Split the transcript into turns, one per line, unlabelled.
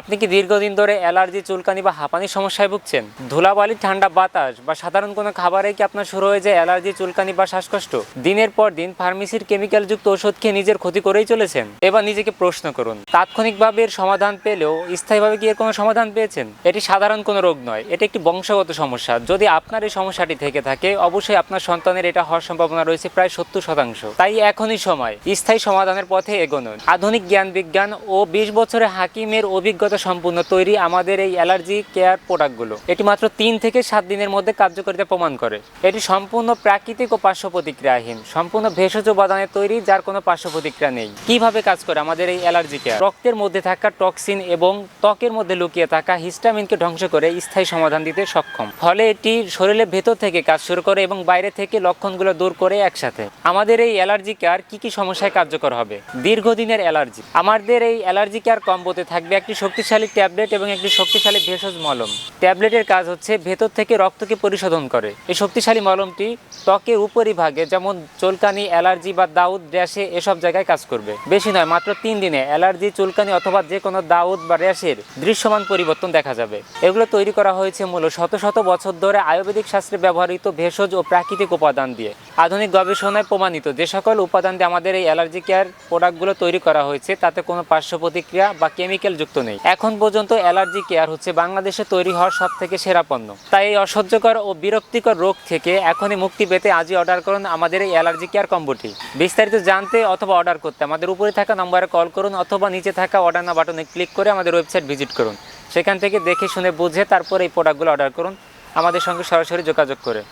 আপনি কি দীর্ঘদিন ধরে অ্যালার্জি, চুলকানি বা হাঁপানির সমস্যায় ভুগছেন? ধুলাবালি, ঠান্ডা বাতাস বা সাধারণ কোনো খাবারে কি আপনার শুরু হয়ে যায় অ্যালার্জি, চুলকানি বা শ্বাসকষ্ট? দিনের পর দিন ফার্মেসির কেমিক্যালযুক্ত ওষুধ খেয়ে নিজের ক্ষতি করেই চলেছেন। এবার নিজেকে প্রশ্ন করুন, তাৎক্ষণিকভাবে এর সমাধান পেলেও স্থায়ীভাবে কি এর কোনো সমাধান পেয়েছেন? এটি সাধারণ কোনো রোগ নয়, এটি একটি বংশগত সমস্যা। যদি আপনার এই সমস্যাটি থেকে থাকে, অবশ্যই আপনার সন্তানের এটা হওয়ার সম্ভাবনা রয়েছে প্রায় সত্তর শতাংশ। তাই এখনই সময়, স্থায়ী সমাধানের পথে এগোনুন আধুনিক জ্ঞান বিজ্ঞান ও বিশ বছরের হাকিমের অভিজ্ঞতা সম্পূর্ণ তৈরি আমাদের এই অ্যালার্জি কেয়ার প্রোডাক্টগুলো। এটি মাত্র তিন থেকে সাত দিনের মধ্যে কার্যকারিতা প্রমাণ করে। এটি সম্পূর্ণ প্রাকৃতিক ও পার্শ্ব প্রতিক্রিয়াহীন সম্পূর্ণ ভেষজ উপাদানে তৈরি, যার কোনো পার্শ্ব প্রতিক্রিয়া নেই। কীভাবে কাজ করে আমাদের এই অ্যালার্জি কেয়ার? রক্তের মধ্যে থাকা টক্সিন এবং ত্বকের মধ্যে লুকিয়ে থাকা হিস্টামিনকে ধ্বংস করে স্থায়ী সমাধান দিতে সক্ষম। ফলে এটি শরীরের ভেতর থেকে কাজ শুরু করে এবং বাইরে থেকে লক্ষণগুলো দূর করে একসাথে। আমাদের এই অ্যালার্জি কেয়ার কি কি সমস্যায় কার্যকর হবে? দীর্ঘদিনের অ্যালার্জি। আমাদের এই অ্যালার্জি কেয়ার কম্বোতে থাকবে একটি শক্তিশালী ট্যাবলেট এবং একটি শক্তিশালী ভেষজ মলম। ট্যাবলেটের কাজ হচ্ছে ভেতর থেকে রক্তকে পরিশোধন করে। এই শক্তিশালী মলমটি ত্বকের উপরিভাগে যেমন চুলকানি, অ্যালার্জি বা দাউদ, র্যাশে এসব জায়গায় কাজ করবে। বেশি নয়, মাত্র তিন দিনে অ্যালার্জি, চুলকানি অথবা যে কোনো দাউদ বা র্যাশের দৃশ্যমান পরিবর্তন দেখা যাবে। এগুলো তৈরি করা হয়েছে মূল শত শত বছর ধরে আয়ুর্বেদিক শাস্ত্রে ব্যবহৃত ভেষজ ও প্রাকৃতিক উপাদান দিয়ে। আধুনিক গবেষণায় প্রমাণিত যে সকল উপাদান দিয়ে আমাদের এই অ্যালার্জি কেয়ার প্রোডাক্টগুলো তৈরি করা হয়েছে, তাতে কোনো পার্শ্ব প্রতিক্রিয়া বা কেমিক্যাল যুক্ত নেই। এখন পর্যন্ত অ্যালার্জি কেয়ার হচ্ছে বাংলাদেশে তৈরি হওয়ার সব থেকে সেরা পণ্য। তাই এই অসহ্যকর ও বিরক্তিকর রোগ থেকে এখনই মুক্তি পেতে আজই অর্ডার করুন আমাদের এই অ্যালার্জি কেয়ার কম্বোটি। বিস্তারিত জানতে অথবা অর্ডার করতে আমাদের উপরে থাকা নম্বরে কল করুন অথবা নিচে থাকা অর্ডার না বাটনে ক্লিক করে আমাদের ওয়েবসাইট ভিজিট করুন। সেখান থেকে দেখে শুনে বুঝে তারপর এই প্রোডাক্টগুলো অর্ডার করুন। আমাদের সঙ্গে সরাসরি যোগাযোগ করে।